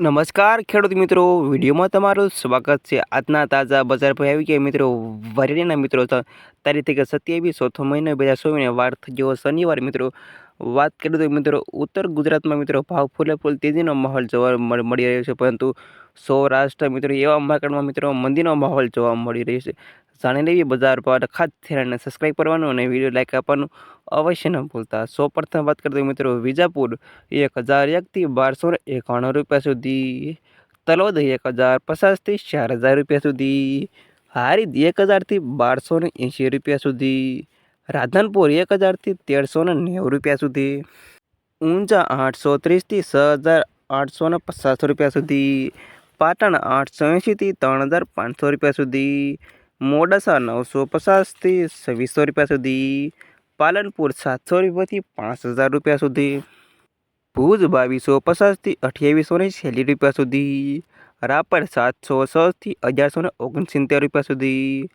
નમસ્કાર, ખેડૂત મિત્રો. વિડીયોમાં તમારું સ્વાગત છે. આજના તાજા બજાર ભાવ આવી ગયા મિત્રો. વરેલીના મિત્રો તારીખ સત્યાવીસ ચોથો મહિનો બે હજાર ચોવીસને વાર ગયો શનિવાર મિત્રો. વાત કરીએ તો મિત્રો, ઉત્તર ગુજરાતમાં મિત્રો ભાવ ફૂલે ફૂલ તેજીનો માહોલ જોવા મળી રહ્યો છે. પરંતુ સૌરાષ્ટ્ર મિત્રો, એવા માર્કેટમાં મિત્રો મંદીનો માહોલ જોવા મળી રહ્યો છે. જાણી લેવી બજાર પર ખાસ થઈને સબસ્ક્રાઈબ કરવાનું અને વીડિયો લાઇક આપવાનું અવશ્ય ન ભૂલતા. સૌ પ્રથમ વાત કરતા મિત્રો, વિજાપુર એક હજાર એકથી બારસો એકાણું રૂપિયા સુધી, તલોદ એક હજાર પચાસથી ચાર હજાર રૂપિયા સુધી, હારીદ એક હજારથી બારસો ને એંશી રૂપિયા સુધી, રાધનપુર એક હજારથી તેરસો ને નેવું રૂપિયા સુધી, ઊંઝા આઠસો ત્રીસથી છ હજાર આઠસો ને પચાસ રૂપિયા સુધી, પાટણ આઠસો એંશીથી ત્રણ હજાર પાંચસો રૂપિયા સુધી મોડાસા નવસો પચાસથી છવ્વીસો રૂપિયા સુધી, પાલનપુર સાતસો રૂપિયાથી પાંચ હજાર રૂપિયા સુધી, ભુજ બાવીસો પચાસથી અઠ્યાવીસો ને છેલ્લી રૂપિયા સુધી, રાપર સાતસો છથી અગિયારસો ને ઓગણસિત્તેર રૂપિયા સુધી,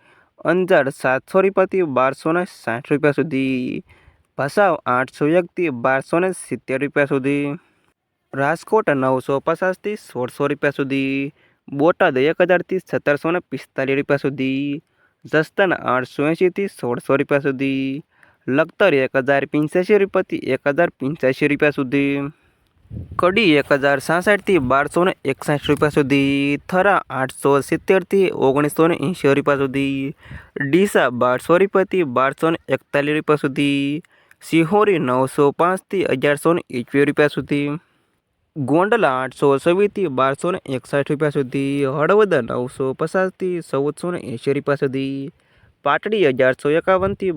અંજાર સાતસો રૂપિયાથી બારસો ને સાઠ રૂપિયા સુધી, ભસાવ આઠસો એકથી બારસો ને સિત્તેર રૂપિયા સુધી, રાજકોટ નવસો પચાસથી સોળસો રૂપિયા સુધી બોટાદ એક હજારથી સત્તરસો ને પિસ્તાલીસ રૂપિયા સુધી, જસદણ આઠસો એંશીથી સોળસો રૂપિયા સુધી, લખતર એક હજાર પંચ્યાસી રૂપિયાથી એક હજાર પંચ્યાસી રૂપિયા સુધી, કડી એક હજાર સાસઠથી બારસો ને એકસઠ રૂપિયા સુધી, થરા આઠસો સિત્તેરથી ઓગણીસો ને એંશી રૂપિયા સુધી, ડીસા બારસો રૂપિયાથી બારસો ને એકતાલીસ રૂપિયા સુધી, સિહોરી નવસો પાંચથી અગિયારસો ને એકવીસ રૂપિયા સુધી ગોંડલા આઠસો છવ્વીસથી બારસો ને એકસઠ રૂપિયા સુધી, હળવદ નવસો પચાસથી ચૌદસો ને એંશી રૂપિયા સુધી, પાટડી અગિયારસો એકાવનથી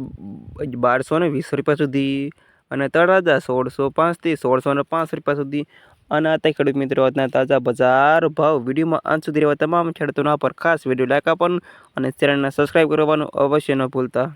બારસો ને વીસ રૂપિયા સુધી અને તળાજા સોળસો પાંચથી સોળસો ને પાંચ રૂપિયા સુધી. અને આ ખેડૂત મિત્રો, આજના તાજા બજાર ભાવ વિડીયોમાં અંત સુધી રહેવા તમામ ખેડૂતોના પર ખાસ વીડિયો લાઈક આપવાનું અને ચેનલને સબસ્ક્રાઈબ કરવાનું અવશ્ય ન ભૂલતા.